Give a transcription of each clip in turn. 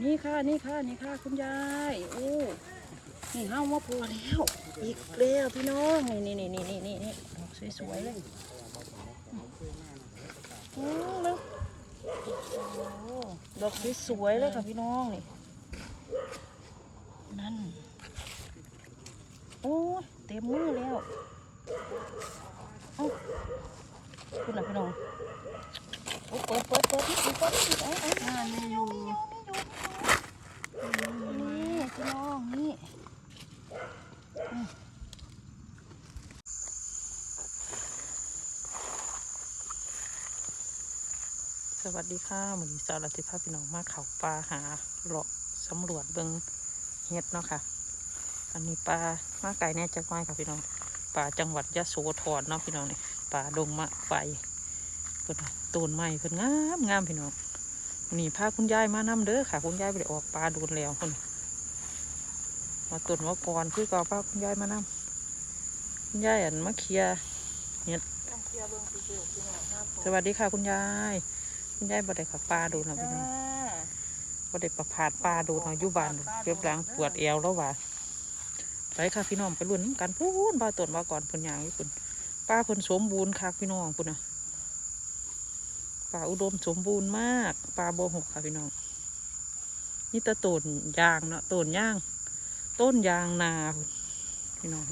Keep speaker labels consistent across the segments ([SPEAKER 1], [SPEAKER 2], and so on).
[SPEAKER 1] นี่ค่ะนี่ค่ะนี่ค่ะคุณยายโอ้นี่เฮามาพอแล้วอีกแล้วพี่น้องนี่นี่นี่นี่นี่นี่ดอกสวยๆเลยโอ้แล้วโอ้ดอกสวยๆเลยค่ะพี่น้องนี่นั่นโอ้ยเต็มมือแล้วเอ้าคุณน่ะพี่น้องโอ้เปิดเปิดเปิดนี่เปิดนี่เอ้ยเอ้ย
[SPEAKER 2] อ่านี่อยู่
[SPEAKER 1] นี่พี่น้องนี่สวัสดีค่ะมือนี้สาวรัติภาพพี่น้องมาเขาปลาหาเลาะสำรวจเบิงเฮ็ดเนาะค่ะ อันนี้ปลามาไก่แน่จักหน้ค่ะพี่น้องปลาจังหวัดยะโสธรเนาะพี่น้องนี่ปลาดงมะไฟเพิ่นน่ะต้นไม้เพิ่นงามงามพี่น้อง นี่พาคุณยายมานำเด้อค่ะ คุณยายไปออกปลาโดนแล้วคนมาตุนว่าก่อนคือก่าพาคุณยายมานำคุณยายอันมาเคียเนี่ยสวัสดีค่ะ คุณยาย คุณยายบ่ได้ขับปลาดนนะพี่น้องบ่ได้ประพาดปลาโดนเอยู่บ้านเรียบหลังปวดเอวแล้วว่ะไปค่ะพี่น้องไปลุ้นกันพูนปลาตุนว่าก่อนเพิ่นยางอยู่พุ่นปลาเพิ่นสมบูรณ์ค่ะพี่น้องพุ่นนะ ป่าอุดมสมบูรณ์มากปลาโบหกค่ะพี่น้องนี่ตะต้นยางเนาะต้นย่าง ต้นยางนาพุ่นพี่น้อง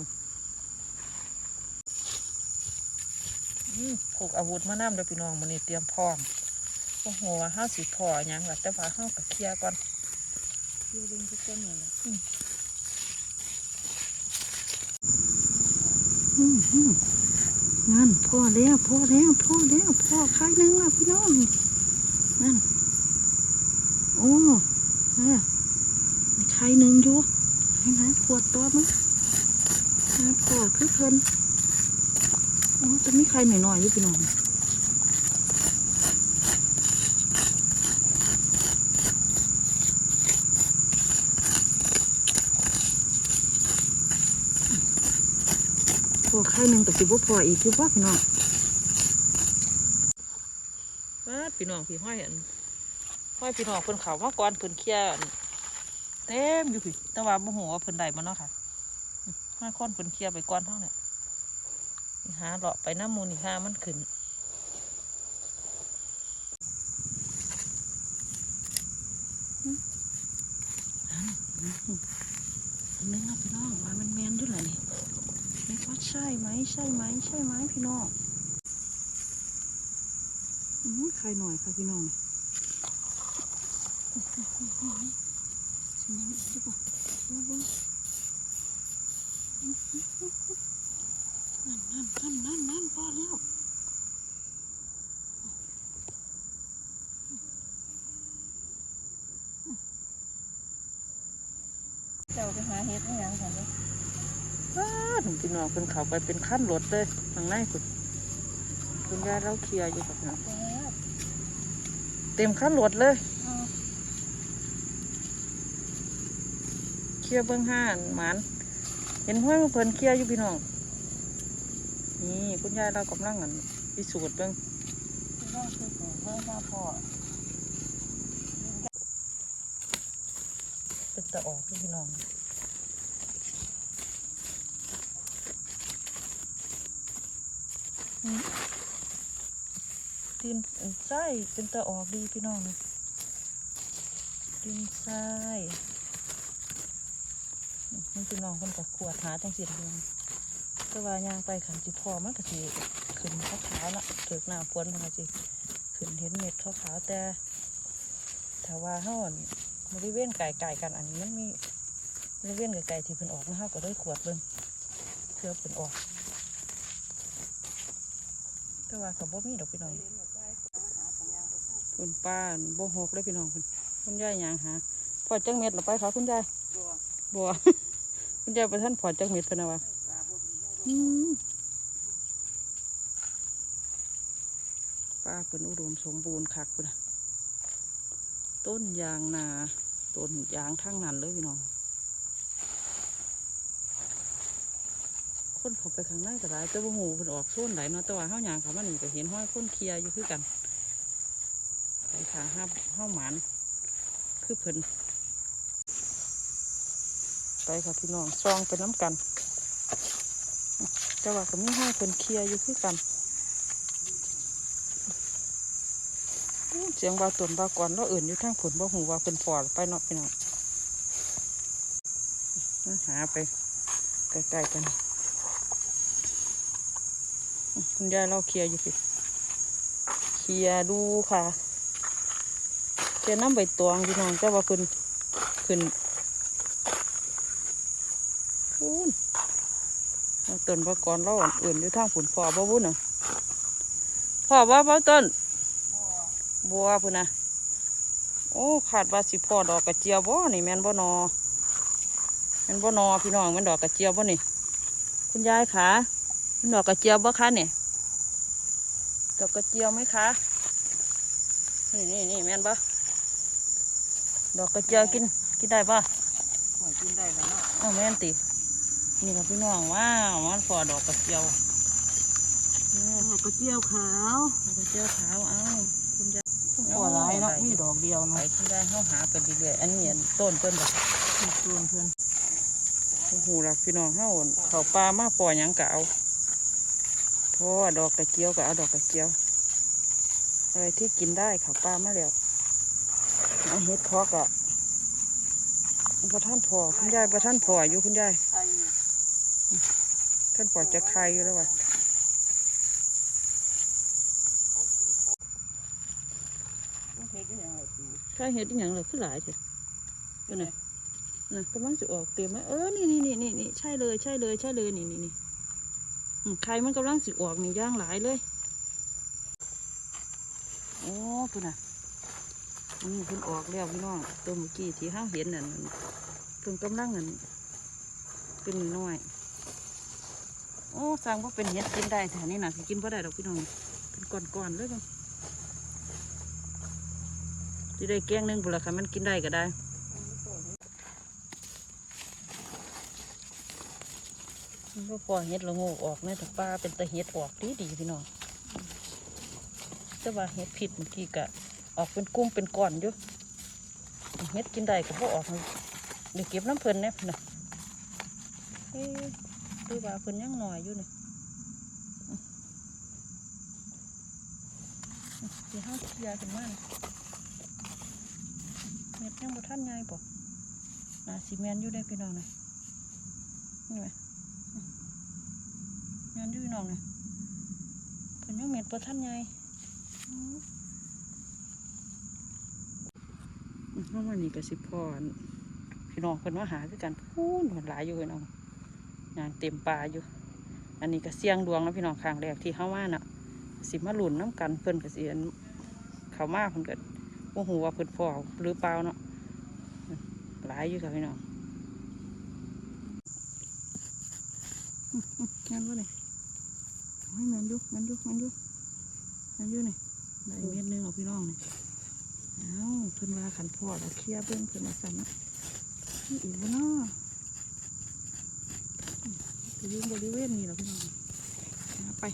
[SPEAKER 1] อืมผูกอาวุธมาน้ำเด้อพี่น้องมันนี่เตรียมพร้อมโอ้โหว่าห้าสิพอหยังล่ะแต่ว่าห้ากับเคลียร์ก่อน
[SPEAKER 2] เดี๋ยวเบิ่งทุกคนนี่แหละ
[SPEAKER 1] อืมอืม นั่นพ่อแล้วพ่อแล้วพ่อแล้วพ่อคายหนึงแล้วพี่น้องนั่นโอ้เออมีใครหนึ่งอยู่ให้ไหมขวดตัวมั้งหาขวดคือเพิ่นโอ้จะมีใครหน่อยหน่อยๆอยู่พี่น้องพอใครหนึ่ง กับสิบพออีกคือว่าพี่น้องบ้าพี่น้องพี่ห้อยอันห้อยพี่น้องเพิ่นเขามาก่อนเพิ่นเคลียร์เต็มอยู่พี่แต่ว่าโมโหว่าเพิ่นได้มาเนาะค่ะห้าคนเพิ่นเคลียร์ไปก่อนเท่าเนี่ยหาเลาะไปน้ำมูลนี่ห้ามันขึ้นอืมอันอืมอันนึงนะพี่น้องว่ามันแมนด้วยเหรอเนี่ไม่ว่า ใช่ไหมใช่ไหมใช่ไหมพี่น้องอืมใครหน่อยค่ะพี่น้องนี่นี่ใช่ปะดูดูนั่นนั่นนั่นนั่นนั่นพอแล้ว
[SPEAKER 2] เจ้าไปหาเฮ็ดอีหยังกันเด้อ
[SPEAKER 1] อ้าถึงพี่น้องเป็นเขาไปเป็นขั้นรถเลยทางในคุณคุณยายเราเคลียร์อยู่กับน้องเต็มขั้นรถเลย
[SPEAKER 2] เอา
[SPEAKER 1] เคลียร์เบื้องห้านหมานเห็นห้วยเพลินเคลียร์อยู่พี่น้องนี่คุณยายเรากำลังอันพิสูจน์เบื้อง
[SPEAKER 2] พี่น้องคือเบิ่งมาพ่อ
[SPEAKER 1] เป็นตะออกพี่น้องอืม ตีนไส้เป็นตะออกดีพี่น้องนะตีนไส้นี่พี่น้องคนกับขวดหาจังสิเรียงก็ว่ายางไปขันจิพอมันก็สิขึ้นขาวๆละถึกหน้าพวนมันก็สิขึ้นเห็นเม็ดขาวๆแต่ถ้าว่าเฮาอั่นบริเวณไก่ไก่กันอันนี้มันมีบริเวณไก่ไก่ที่เพิ่นออกนะฮาก็เลยขวดเบิ่งเพื่อเพิ่นออก แต่ว่าก็บ่มีดอกพี่น้องคุณป้าบ่หกเลยพี่น้องคุณคุณยายยางหาพอจังเม็ดหรอไปคะคุณยาย
[SPEAKER 2] บัว
[SPEAKER 1] คุณยายไปท่านพอจังเม็ดเพิ่นนะวะ
[SPEAKER 2] ปลาบ่มีให้
[SPEAKER 1] อืมป้าเพิ่นอุดมสมบูรณ์คักพุ่นน่ะต้นยางนาต้นยางทั้งนั้นเลยพี่น้อง คนเขาไปข้างในก็ได้แต่ว่าหูเพิ่นออกโซนไหนเนาะแต่ว่าเฮาหยางเขามานี่ก็เห็นห้อยคนเคลียอยู่คือกันไปทาห้าเฮาหมานคือเพิ่นไปค่ะพี่น้องซองไปน้ำกัน แต่ว่าก็มีห้อยเพิ่นเคลียอยู่คือกันเสียงบาตวนบาก่อนเราอื่นอยู่ทางผลบ่หูว่าเพิ่นฟอดไปเนาะพี่น้องหาไปใกล้ๆกัน คุณยายเราเคลียร์อยู่พี่เคลียร์ดูค่ะเคลียร์น้ำใบตองพี่น้องแต่ว่าเพิ่นขึ้นพูนเต้นประกอนเราอันอื่นอยู่ทางผุนพ่อบ่บุญน่ะพ่อว่าบ่ต้นบัวพุ่นนะโอ้ขาดว่าสิพ่อดอกกระเจียวบ่นี่แม่นบ่นอแม่นบ่นอพี่น้องแม่นดอกกระเจียวบ่นี่ คุณยายขาม่นดอกกระเจียวบ่คะเนี่ย ดอกกระเจียวไหมคะ นี่นี่นี่แม่นบ่ดอกกระเจียวกินกินได้บ่
[SPEAKER 2] หวยกินได้แล้วเนาะ
[SPEAKER 1] อ้าวแม่นติ นี่ครับพี่น้องว้าวมันฟอดอกกระเจียวอืม
[SPEAKER 2] ดอกกระเจียวขาว
[SPEAKER 1] ดอกกระเจียวขาวเอ้าคุณยาย
[SPEAKER 2] หัวลายเนาะมีดอกเดียว
[SPEAKER 1] ไป
[SPEAKER 2] เนาะ
[SPEAKER 1] คุณยายเข้าหาไปเรื่อยๆอันนี้อันต้นเพิ่นแบบ
[SPEAKER 2] มีส่วนเพื่อน
[SPEAKER 1] โอ้โหรักพี่น้องเฮาอั่นเขาปลามาปล่อยหยังกะเอาเพราะว่าดอกกระเจียวกะเอาดอกกระเจียว อะไรที่กินได้เขาปลามาแล้วเอาเฮ็ดเพอกอะพระท่านพอคุณยายพระท่านพออยู่คุณยาย
[SPEAKER 2] ไข่
[SPEAKER 1] ท่านปอดจะใครอยู่แล้ววะ
[SPEAKER 2] ต้องเทก็ยังไรดู
[SPEAKER 1] ใช่เห็ดอหย่างเลยขึ้นหลายเถอะอยู่ไหนน่ะกำลังจะออกเต็มไหมเออนี่นี่นี่นี่นี่ใช่เลย ใช่เลย ใช่เลย นี่นี่นี่ อืมใครมันกำลังสิออกนี่ย่างหลายเลย โอ้ตัวน่ะอันนี้นออกแล้วพี่น้องตัวเมื่อกี้ที่ห้าเห็นนั่นเพิ่นกำลังนั่นเป็นน้อยโอ้สร้างว่าเป็นเห็ดกินได้แต่นี่น่ะกินบ่ได้ดอกพี่น้องเป็นก้อนๆเลยเบิ่งที่ได้แกงหนึงบุละค่ะมันกินได้ก็ได้มัน ก็พอเห็ดละโงกออกในถักปลาเป็นตะเห็ดออกดีดีพี่น้องแต่ว่าเห็ดผิดเมื่อกี้กะออกเป็นกุ้งเป็นก้อนอยู่เห็ดกินได้ก็พอออกเดี๋ยวเก็บน้ำเพลินเนี่ยพี่น้องเอ๊ะดูว่าเพลินยังหน่อยอยู่นี่ที่ห้าเคียร์กันมากเม็ดยังบ่ทันใหญ่ปะนาซีเมนอยู่ได้พี่น้องนะนี่ไหม เมนอยู่พี่น้องนะเพิ่นยังเม็ดบ่ทันใหญ่อืมเพราะวันนี้ก็สิพออันพี่น้องเพิ่นมาหาคือกันพูนมันหลายอยู่พี่น้องงานเต็มป่าอยู่ อันนี้ก็เสี่ยงดวงแล้วพี่น้องครั้งแรกที่เข้ามาน่ะ สิมาหลุนน้ำกันเพิ่นก็สิอันเข้ามาเพิ่นก็โอ้โหว่าเพิ่นพอหรือเปล่าเนาะหลายอยู่ค่ะพี่น้องอื้อ ไม่แม่นยู่แม่นยู่แม่นยู่แม่นยู่นี่ได้เม็ดนึงเอาพี่น้องนี่เอาเพิ่นว่าขันพ่อเราเคลียเบิ่งเพิ่นมาสั่นนะนี่อีกบ่เนาะอืมไปอยืนบริเวณนี้แล้วพี่น้องหาไป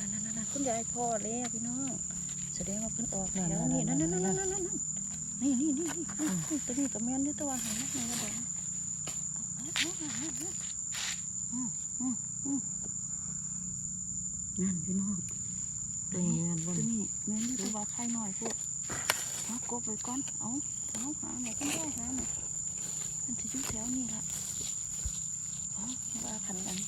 [SPEAKER 1] นั่นนั่นคุณยายพ่อแล้วพี่น้องแสดงว่าเพิ่นออกแล้วนี่นั่นนั่นนั่นนั่นนั่นนั่นนี่นี่นี่นี่นี่ตัวนี้กับแม่นนี่ตัวหันนักนี่ก็ได้ นั่นพี่น้อง
[SPEAKER 2] ตรงนี้
[SPEAKER 1] ตัวนี้แม่นนี่ตัวไข่หน่อยพวกเอากบไปก่อนเอาเอาหาหน่อยก็ได้หาหน่อยมันจะอยู่แถวนี้ละเอาว่าขันอัน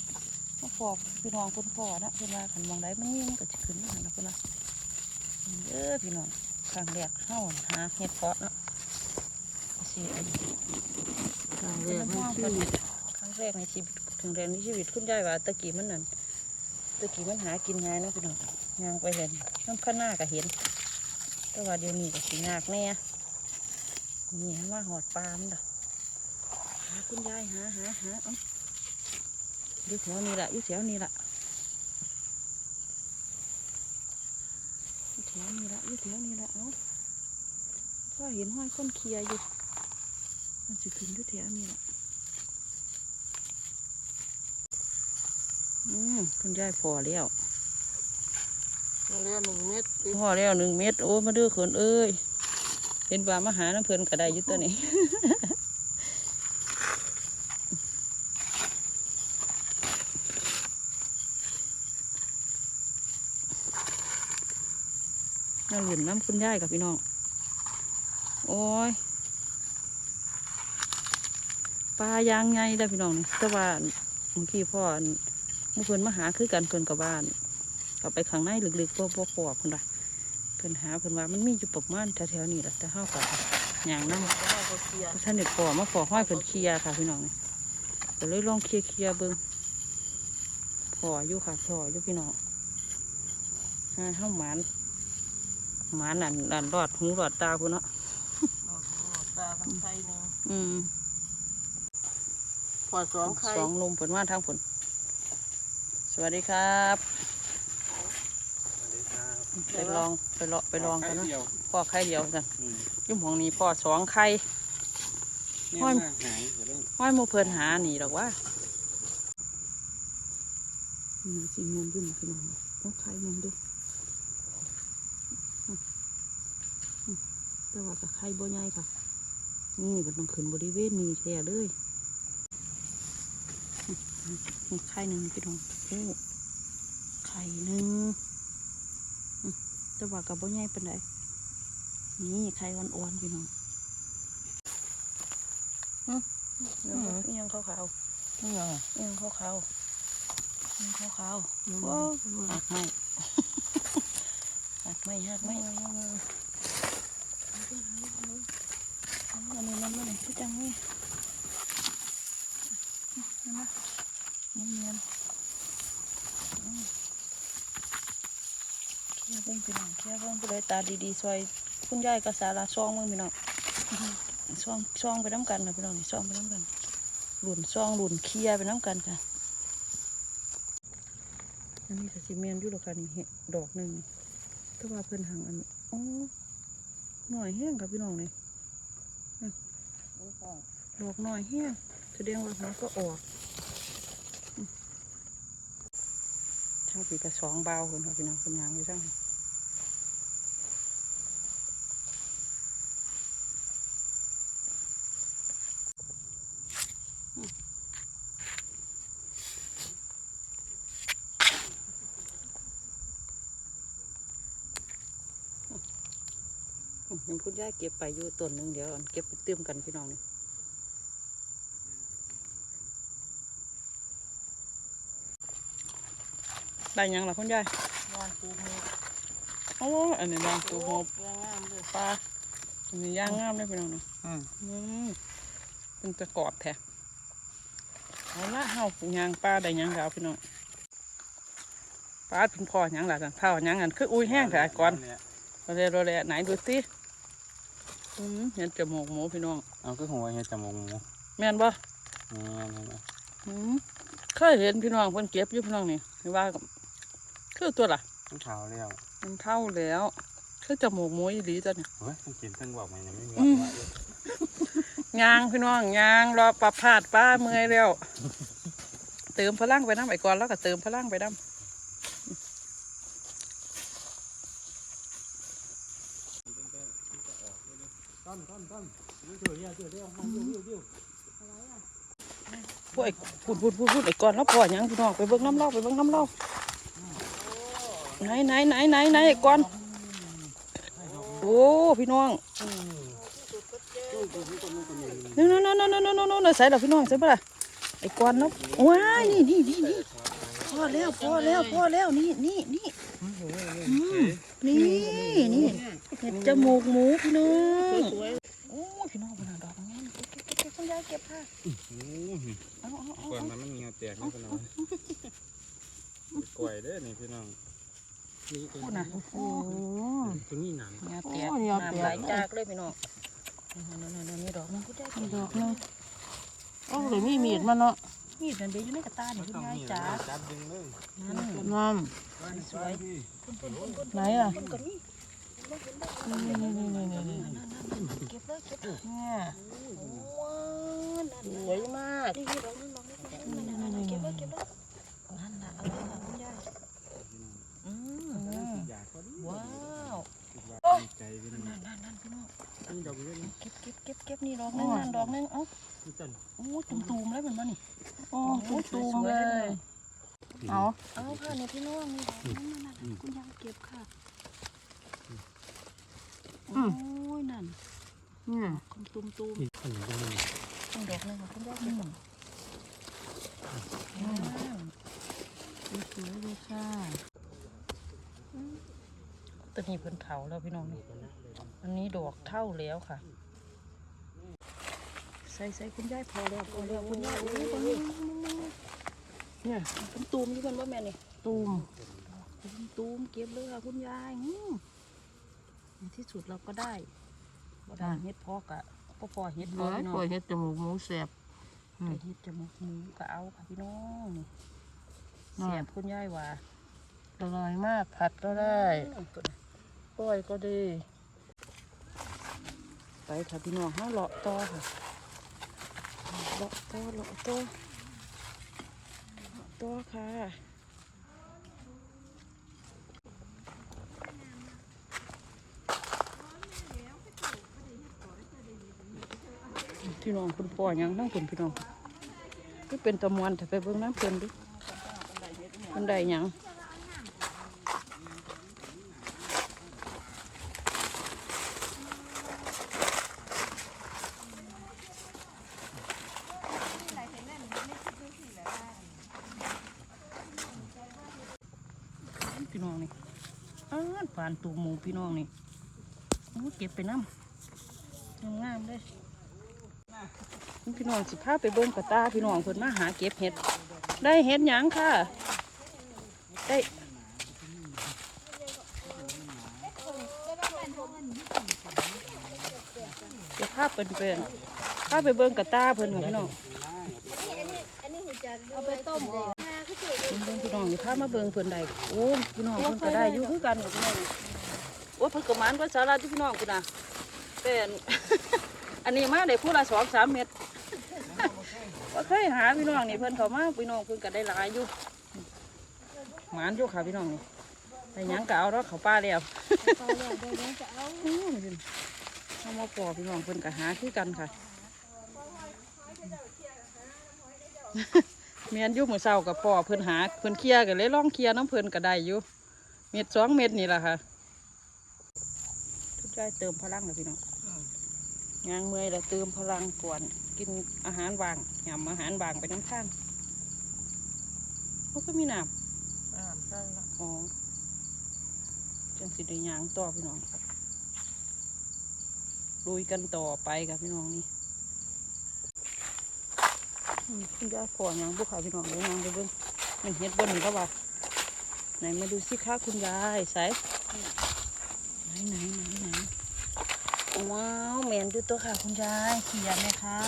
[SPEAKER 1] มาฟอกพี่น้องเพิ่นฟอนะเพิ่นว่าขันมองได้มันมีมันก็จะขึ้นมาแล้วเพิ่นว่าเด้อพี่น้องครั้งแรกเข้าหาเห็ดเพาะเนาะสิอัน
[SPEAKER 2] ทางแรกมันชื่อ
[SPEAKER 1] ครั้งแรกในชีวิตถึงแรกในชีวิตคุณยายว่าตะกี้มันนั่นตะกี้มันหากินง่ายนะพี่น้องย่างไปเห็นน้ำข้างหน้าก็เห็น แต่ว่าเดี๋ยวนี้ก็สิยากแน่นี่มาหอดปลามันดอกหาคุณยายหาหาหาเอาอยู่แถวนี้ละอยู่แถวนี้ละอยู่แถวนี้ละอยู่แถวนี้ละเอ้าพ่อเห็นห้อยก้นเคลียร์อยู่ มันสิขึ้นอยู่แถวนี้ละ อืมคุณยายพอแล้วพ
[SPEAKER 2] เรียนหนึ่งเม็ด
[SPEAKER 1] พ่อแล้วหนึ่งเม็ดโอ้มาเดื้อเขินเอ้ยเห็นว่ามาหาน้ำเพลินก็ได้อยุตัวนี้น่าหลุนน้ำคุณยายกับพี่น้อง โอ้ยปลายางไงได้อพี่น้องนี่แต่ว่าบางทีพ่ออั่นห มื่อเพิ่นมาหาคือกันเพิ่นกับบ้านกลับไปข้างในลึกๆบ่บ่ปอบเพิ่นว่าเพิ่นหาเพิ่นว่ามันมีอยู่ประมาณแถวๆนี้แหละแต่เฮากับอย่างนั้น
[SPEAKER 2] ก็ได้ก็เคลียร์
[SPEAKER 1] ท่านเด็ดปอมาขอห้อยเพิ่นเคลียร์ค่ะ พี่น้องนี่ก็เลยลองเคลียร์เคลียร์ๆเบิ่งพออยู่ค่ะพออยู่พี่น้องให้เฮาหมานหมานนั่นนั่นรอดหูรอดตาพุ่นเนาะ
[SPEAKER 2] ตาข้างไข่หนึ่ง
[SPEAKER 1] อืม
[SPEAKER 2] ปอดสองไข่
[SPEAKER 1] สองลมผลว่าทางผล สวัสดีครับไปลองไปเลาะไปลองกันเนาะพ่อไข่เดียวกันยุ่มของนี้พ่อสองไข่
[SPEAKER 3] เนี่ย
[SPEAKER 1] ห้อย
[SPEAKER 3] มาหายเดี๋ยวเรื่อง
[SPEAKER 1] ห้อยหมูเพิ่นหาหนีหรอกว่าน่าสิเงินยุ่มพี่น้องต้องไข่มันด้วยแต่ว่ากับไข่บ่ใหญ่ค่ะ นี่มันต้องขึ้นบริเวณนี้แท้เลยนี่ ไข่หนึ่งพี่น้องโอ้ไข่หนึ่งแต่ว่ากับบ่ใหญ่ปานใดนี่ไข่อ่อนๆพี่น้องอืมอิหยังขาวขาว
[SPEAKER 2] นี่ยัง
[SPEAKER 1] ยังขาวๆยังขาวๆ
[SPEAKER 2] โอ้
[SPEAKER 1] หักไม่หักไม่หักไม่อันนี้มันมันคือจังนี่นะนี่ เนียนอืมเคี่ยวเบิ้งพี่น้องเคี่ยวเบิ้งไปเลยตาดีๆซอยคุณยายกับสาราซองเบิ้งพี่น้องซองซองไปน้ำกันนะพี่น้องนี่ซองไปน้ำกันหลุนซองหลุนเคลียร์ไปน้ำกันค่ะอันนี้ก็สิเมียนอยู่หรอกค่ะนี่เห็ดดอกหนึ่งนี่แต่ว่าเพิ่นหังอันโอ้หน่อยแห้งค่ะพี่น้องนี่ดอกหน่อยแห้งแสดงว่ามันก็ออกอืม ช่างปีกระสองเบาคนค่ะพี่น้องคนยางไปช่างอืมเห็นคุณย่าเก็บไปอยู่ต้นหนึ่งเดี๋ยวเก็บไปเติมกันพี่น้องนี่ ได้หยังล่ะคุณยาย
[SPEAKER 2] ยางปูมือ
[SPEAKER 1] โอ้อันนี้ยางตัวหอบ
[SPEAKER 2] ยางงามเลย
[SPEAKER 1] ปลาอันนี้ย่างงามเลยพี่น้องนี่
[SPEAKER 2] อืม
[SPEAKER 1] อืมเป็นตะกรอบแท้เอาละเฮาปลูกยางปลาได้หยังแล้วพี่น้องปลาเพินพอหยังล่ะจังเท่าหยังอันคืออุ้ยแห้งแต่ก่อนเราเลยเราเลยไหนดูสิอืมเห็นจมูกหมูพี่น้อง
[SPEAKER 3] เอาคือหัวเห็ดจมูกหมู
[SPEAKER 1] แม่นบ่
[SPEAKER 3] นี่เห็นไหม
[SPEAKER 1] อืมเคยเห็นพี่น้องเพิ่นเก็บอยู่พี่น้องนี่นี่ว่าก็ คือตัวล่ะ
[SPEAKER 3] ต้องเท้าแล้ว
[SPEAKER 1] มันเท่าแล้วคือจมูกหมูอีหลีจ้ะเนี่ย
[SPEAKER 3] เฮ้ยต้องกินต้องบอกไหมเนี่ยไม่มี
[SPEAKER 1] อืม
[SPEAKER 3] ว่า
[SPEAKER 1] ยางพี่น้องยางรอปลาพาดป้าเมื่อยแล้วเติมพลังไปน้ำไอ้ก่อนแล้วก็เติมพลังไปน้
[SPEAKER 3] ต้นต้นต้นเดี๋ยวเดี๋ยวเดี๋ยวเดี๋ยวเดี๋ยวเดี๋ยวำ
[SPEAKER 1] พวกไอ้พูดพูดพูดพูดไอ้ก่อนแล้วพอหยังพี่น้องไปเบิ่งน้ำเล่าไปเบิ่งน้ำเล่า ไหนไหนไหนไหนไหนไอ้ก่อน โอ้พี่น้องนู่นนู่นนู่นนู่นนู่นนู่นใส่ละพี่น้องใส่ปะล่ะไอ้ก่อนเนาะว้ายนี่นี่นี่นี่พอแล้วพอแล้วพอแล้วนี่นี่นี่อนี่นี่เห็ดจมูกหมูพี่น้องโอ้พี่น้องพี่น้องดอกงามเก็บเก็บเก็บยายเก็บค่ะ
[SPEAKER 3] โอ้าก่อน
[SPEAKER 1] เอา
[SPEAKER 3] มันไม่มีแตกนี่พี่น้องกล้วยเด้อนี่พี่น้อง นี่
[SPEAKER 1] พูดนะโอ้
[SPEAKER 3] ตัวนี้หนาม
[SPEAKER 1] ยาแตกน้ำไหลจากเลยพี่น้องนั่นนั่นนั่นนี่ดอกนึงคุณยายเก็บ
[SPEAKER 2] ดอกนึงโอ้หรือมีมีดมันเนาะ
[SPEAKER 1] มีดนั่นเดี๋ยวอยู่ในกระตาเนี่ยคุณยายจ๋า
[SPEAKER 3] จับดึงเลย
[SPEAKER 1] นั่น
[SPEAKER 2] งาม
[SPEAKER 1] สวย
[SPEAKER 2] ไหนอะ
[SPEAKER 1] มันก็นี่
[SPEAKER 2] นี่นี่นี่นี่นี่
[SPEAKER 1] เก็บเลยเก็บเลย
[SPEAKER 2] เนี่ย
[SPEAKER 1] โอ้ยนั่น
[SPEAKER 2] สวยมาก
[SPEAKER 1] นี่ดอกนึงดอกนึงนั่นนั่นนั่นเก็บเลยเก็บเลย นั่นนั่นพี่น้องนี่ดอกเยอก็บเก็
[SPEAKER 3] บเก็
[SPEAKER 2] บเก็บนี่ดอกนึงนั่นดอกนึงเอ้าโอ้ตุ่มตุ่มแล้วเหมือนมันนี่
[SPEAKER 1] โอ้ตุ่มเล
[SPEAKER 2] ย
[SPEAKER 1] เอา
[SPEAKER 2] เอาค่ะเนี่ยพี่น้องนี่ดอกนั่นนั่นคุณยังเก็บค่ะโอ้ยนั่น
[SPEAKER 1] อืม
[SPEAKER 2] ตุ่ม
[SPEAKER 3] ตุ่มต้
[SPEAKER 2] องดอกนึงคุณงดอกนึงสวยเลยค่ะ
[SPEAKER 1] ตัวนี้เพิ่นเถาแล้วพี่น้องนี่อันนี้ดอกเท่าแล้วค่ะ
[SPEAKER 2] ใส่ใส่คุณยายพอแล้วพอแล้วคุณยายโอ้ยตรงนี้
[SPEAKER 1] เนี่ย
[SPEAKER 2] เป็นตูมอยู่กันว่าแม่นี่
[SPEAKER 1] ตูม
[SPEAKER 2] เป็นตูมเก็บเลยค่ะคุณยายอืมในที่สุดเราก็ได้บ่ได้เฮ็ดพอกะก็พอเฮ็ดพอ
[SPEAKER 1] ร้อย
[SPEAKER 2] พี่น้อง
[SPEAKER 1] กว่าเฮ็ดจมูกหมูแสบอืม
[SPEAKER 2] ได้เฮ็ดจมูกหมูก็เอาค่ะพี่น้องนี่
[SPEAKER 1] น่า
[SPEAKER 2] เสียบคุณยายว่า
[SPEAKER 1] อร่อยมากผัดก็ได้
[SPEAKER 2] อืมตัวน่ะ
[SPEAKER 1] กล้อยก็ดี ไปค่ะพี่น้องห้าเลาะต่อค่ะเลาะต่อเลาะต่อเลาะต่อค่ะพี่น้องคุณป่อหยังทั้งคุณพี่น้องที่เป็นตะมวนแต่ไปเบิ่งน้ำเพิ่นดิมันได้ยัง พี่น้องนี่อ้านตูหมูพี่น้องนี่โอ้เก็บไปน้ำงามๆเลยพี่น้องสิพาไปเบิ้งกระตาพี่น้องเพิ่นมาหาเก็บเห็ด ได้เห็ดหยังค่ะ ได้จะพาเป็นเป็นพาไปเบิ้งกระตาเพิ่นค่ะพี่น้อง
[SPEAKER 4] เอาไปต้มเลย
[SPEAKER 1] เบิ่งพี่น้องนี่พามาเบิ่งเพิ่นได้โอ้พี่น้องเพิ่นก็ได้อยู่คือกันกับพี่น้อง โอ้เพิ่นก็หมานกว่าสาราที่พี่น้องพุ่นะเป็นอันนี้มาได้ผู้ละสองสามเม็ดว่าเคยหาพี่น้องนี่เพิ่นเขามาพี่น้องเพิ่นก็ได้หลายอยู่หมานอยู่ค่ะพี่น้องนี่แต่ยังก็เอาแล้วเขาป้าแล้ว
[SPEAKER 4] เอาเลยเดี๋ยวเดี๋ยวจะเอา
[SPEAKER 1] มาปอพี่น้องเพิ่นก็หาคือกันค่ะเมียนยู่มือเศร้ากับพ่อเพิ่นหาเพิ่นเคลียกันเลยล่องเคลียน้ำเพิ่นก็ได้อยู่เม็ดสองเม็ดนี่แหละค่ะ ทุกใจเติมพลังเลยพี่น้องยางเมื่อยแล้วเติมพลังก่อน กินอาหารวางยำอาหารวางไปน้ำข้างเขาก็มีน้
[SPEAKER 2] อ่าใช่ละำ
[SPEAKER 1] อ๋อจังสิได้ยางต่อพี่น้องลุยกันต่อไปกับพี่น้องนี่อืมคุณยายขอยางบุกขาพี่น้องเลยยางไปเบิ้งมันเฮ็ดบนนี่ก็ว่าไหนมาดูสิคะคุณยายใส่ไหนไหนไหนไหน ว้าวแมนดูตัวค่ะคุณยายเขียนเลยค่ะ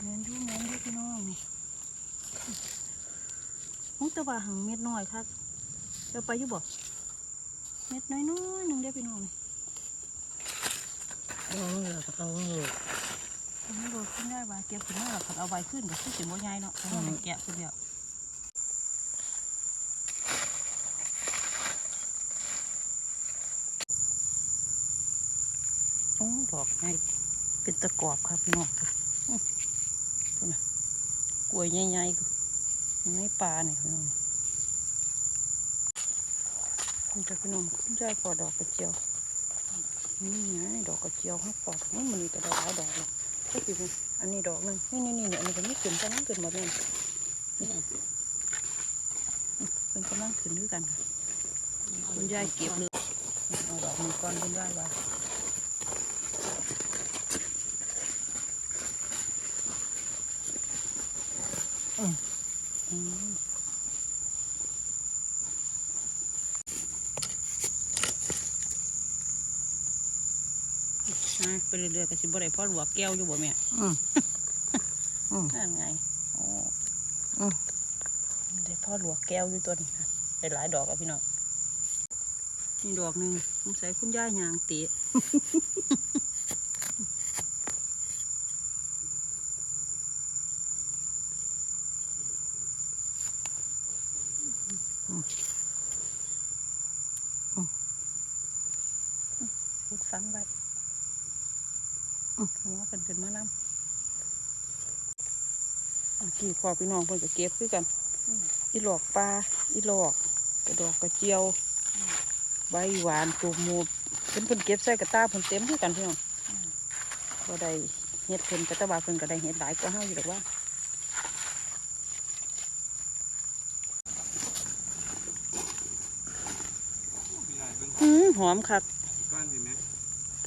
[SPEAKER 1] แมนดูแมนดูพี่น้องนี่มุกตะว่าหังเม็ดน้อยค่ะเดี๋ยวไปอยู่บ่เม็ดน้อยน้อยๆหนึ่งได้อพี่น้องนี่
[SPEAKER 2] เอาเลยเอาเลย
[SPEAKER 1] อันนี้โดนขึ้นได้ว่าเก็บขึ้นมาแล้วก็เอาไว้ขึ้นก็คือสิบ่ใหญ่เนาะเพราะว่ามันแกะขึ้นแล้ว ดอกไงเป็นตะกอบครับพี่น้องอื้อพูดนะกล้วยใหญ่ๆก็ในป่าเนี่ยพี่น้องคุณจะพี่น้องคุณยายปอดอกกระเจียวนี่ไงดอกกระเจียวข้าปอดมันมีแต่ดอกหลายดอกเลยใช่ไหมอันนี้ดอกนึงนี่นี่นี่เนี่ยอันนี้ก็ไม่ขึ้นกำลังขึ้นหมดเลยเป็นกำลังขึ้นด้วยกันคุณยายเก็บเลยเอาดอกนี้ก่อนคุณยายว่า อืมอะ ไปเรื่อยๆก็สิบ่ได้พ่อหลวกแก้วอยู่บ่แม่
[SPEAKER 2] อืมอืม
[SPEAKER 1] นั่นไงโอ้
[SPEAKER 2] อืม
[SPEAKER 1] ได้พ่อหลวกแก้วอยู่ตัวนี้นะได้หลายดอกอะพี่น้องนี่ดอกหนึ่งสงสัยคุณย่ายางเตะ พูดฟังไว้หัวเป็นเป็นมะน้ำเมื่อกี้พอพี่น้องเพิ่นก็เก็บคือกัน อีหลอกปลา อีหลอกกระดอกกระเจียว ใบหวานตูมูเพิ่นเพิ่นเก็บใส่กระตาเพิ่นเต็มคือกันพี่น้องก็ได้เฮ็ดเพิ่นกระตาบาเพิ่นก็ได้เฮ็ดหลายกว่าเฮาอยู่ดอกว่า
[SPEAKER 3] พี่ใหญ่เบิ่ง
[SPEAKER 1] อืม หอมคัก
[SPEAKER 3] ก้อนสิแม่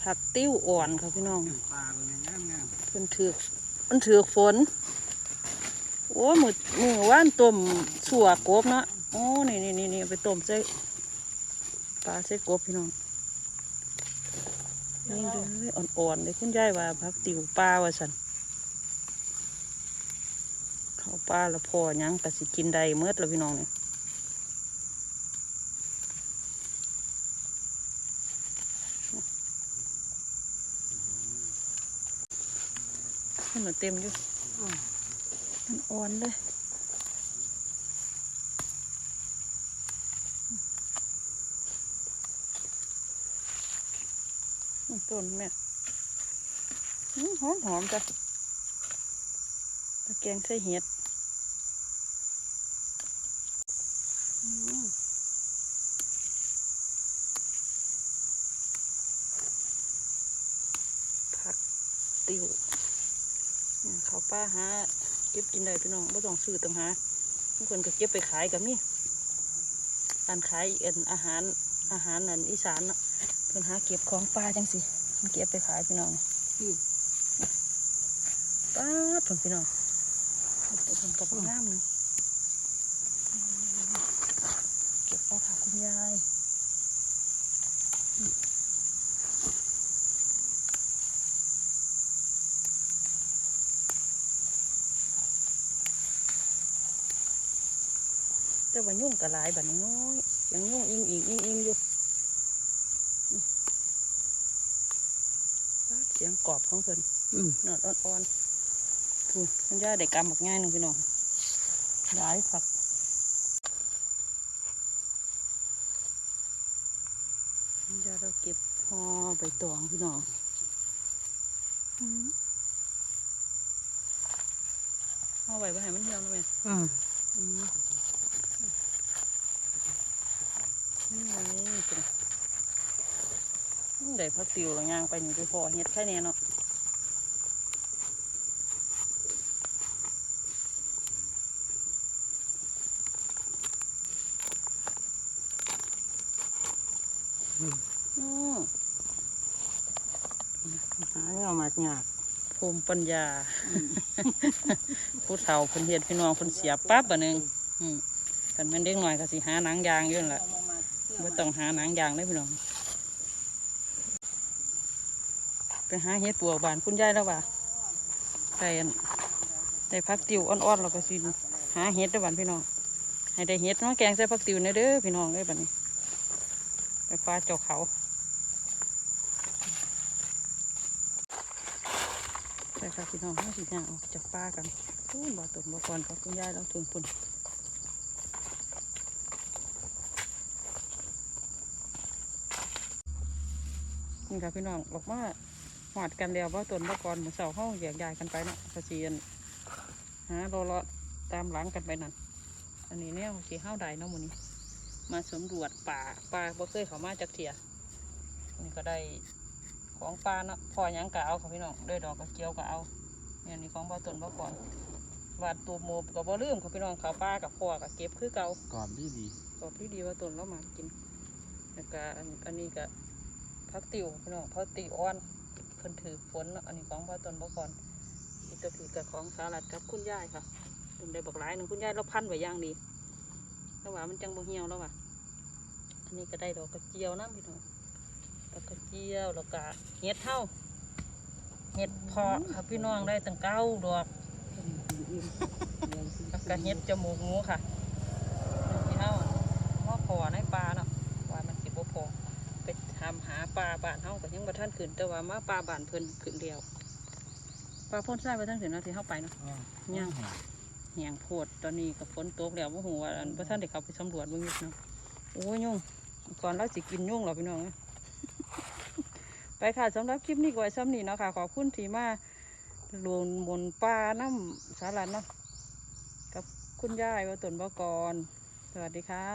[SPEAKER 1] ผักติ้วอ่อนค่ะพี่น้อง
[SPEAKER 3] ปลาตัวนี้งามงาม
[SPEAKER 1] เพิ่นถือกมันถือกฝน โอ้มือมือว่านต้มสัวกบเนาะโอ้นี่นี่นี่นี่เอาไปต้มใส่ปลาใส่กบพี่น้องนี่เลยอ่อนๆเลยคุณยายว่าผักติ๋วปลาว่าสันเขาปลาแล้วพอหยังกะสิกินได้เมื่อแล้วพี่น้องเนี่ย มันเต็มอยู่มันอ่อนเลยอืมต้นแม่อื้อหอมหอมจ้ะตะแกงใส่เห็ดอื้อผักติว เขาวป้าหาเก็บกินได้พี่น้องไม่ต้องซื้อต้องหาบางคนก็เก็บไปขายกับมี่การขายเอ็นอาหารอาหารนั่นอีสานเนาะเพิ่นหาเก็บของปลาจังสิมันเก็บไปขายพี่น้องป้าผลพี่น้องผลกับงามเนึงเก็บเอาค่ะคุณยาย ว่ายุ่งกระลายแบบนี้น้อยยังยุ่งอิงอิงอิงอิงอยู่ป๊าดเสียงกรอบของเพิ่น
[SPEAKER 2] อืม
[SPEAKER 1] นอดอ่อนๆถูกคุณย่าได้กำบักง่ายหนึ่งพี่น้องหลายผักคุณย่าเราเก็บห่อใบตองพี่น้องอืมห่อใบใบให้มันเหี่ยวนะแม่
[SPEAKER 2] อืม
[SPEAKER 1] อืมนี่ ไงเป็นได้พักติวแล้วย่างไปนี่ไปพอเฮ็ดแค่นี้เนาะอืม
[SPEAKER 2] หาแล้วมายาก
[SPEAKER 1] ภูมิปัญญาผู้เฒ่าเพิ่นเฮ็ดพี่น้องเพิ่นเสียปั๊บอันหนึงอืมกันแม่นเด็กหน่อยก็สิหาหนังยางอยู่นั่นแหละ ไม่ต้องหาหนังยางเลยพี่น้อง ไปหาเฮ็ดปวกบานคุณยายแล้วว่าได้อันได้พักติวอ่อนๆเราก็สิหาเฮ็ดด้อบ้านพี่น้อง ให้ได้เฮ็ดเนาะแกงใส่พักติวเนี่ยเด้อพี่น้องเอ้ยบัดนี้ไปปลาเจาะเขาใช่ค่ะพี่น้องห้าสิบอย่างออกจากป่ากันพูนบ่อตนบ่อก่อนกับคุณยายเราถึงปุ่น นี่ค่ะพี่น้องออกมาหอดกันเดียวบ่อตนบ่อก่อนเหมือนเสาห้องแยกย้ายกันไปเนาะกระเจียนหารอรอตามหลังกันไปนั่นอันนี้เนี่ยสีห้าวใดเนาะหมื้นี้ มาสำรวจป่าป่าบ่เคยเข้ามาจากเทียนี่ก็ได้ของปลาเนาะพอหยังกะเอาค่ะพี่น้องด้วยดอกกระเจียวกะเอาเนี่ยนี่ของบ่ต้นบ่ก่อนวาดตัวโมบกับบ่ลืมค่ะพี่น้องข้าวปลากับพ่อกับเก็บคือเก่าก
[SPEAKER 3] รอบดีดี
[SPEAKER 1] ก็พี่ดีว่าต้นเรามากินแล้วก็อันอันนี้ก็ พักติวพี่น้องพักติวอ่อนเพิ่นถือฝนอันนี้ของบ่อตนบ่ก่อนอีกตัวผีกับของสาลัดกับคุณยายค่ะเพิ่นได้บอกหลายหนึงคุณยายเราพันไว้ย่างดีแล้วว่ามันจังบ่เหี่ยวแล้วว่ะอันนี้ก็ได้ดอกกระเจียวนะพี่น้องดอกกระเจียวแล้วก็เห็ดเท่าเห็ดเพาะค่ะพี่น้องได้ตั้งเก้าดอกแล้วก็เห็ดจมูกงูค่ะพี่เท่าว่าพอในปลาเนาะว่ามันสิบ่พอไปทำหา ปลาบ้านเฮาก็ยังบ่ทันขึ้น แต่ว่ามาปลาบ้านเพิ่นขึ้นเดียวปลาพ่นทรายบ่ทันขึ้นเนาะที่เฮาไปเนาะย่างแหงโพดตอนนี้ก็ฝนตกแล้วบ่ฮู้ว่าอันบ่ทันได้เข้าไปสำรวจเบิ่งอยู่เนาะโอ้ยยุ่งก่อนเราสิกินยุ่งหรอพี่น้องเอ้ยไปค่ะสำหรับคลิปนี้ก็ไว้ซ้ำนี้เนาะค่ะ ขอบคุณที่มาลวนมนต์ป้าน้ำสารันเนาะกับคุณยายว่าตนบกร สวัสดีค่ะ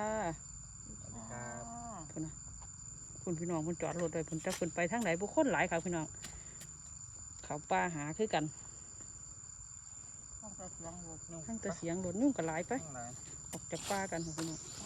[SPEAKER 2] ครับ
[SPEAKER 1] พุ่นนะ คุณพี่น้องคุณจอดรถเลยพุ่นจะคุณไปทางไหนบุคคลหลายค่ะพี่น้อง เขาป้าหาคือกัน
[SPEAKER 2] ต้องแต่เสียงรถนุ่ง
[SPEAKER 1] ทั้งแต่เสียงรถนุ่งก็หลายไป
[SPEAKER 2] ข้างหลัง
[SPEAKER 1] ออกจากป้ากันค่ะพี่น้อง
[SPEAKER 2] ข้าง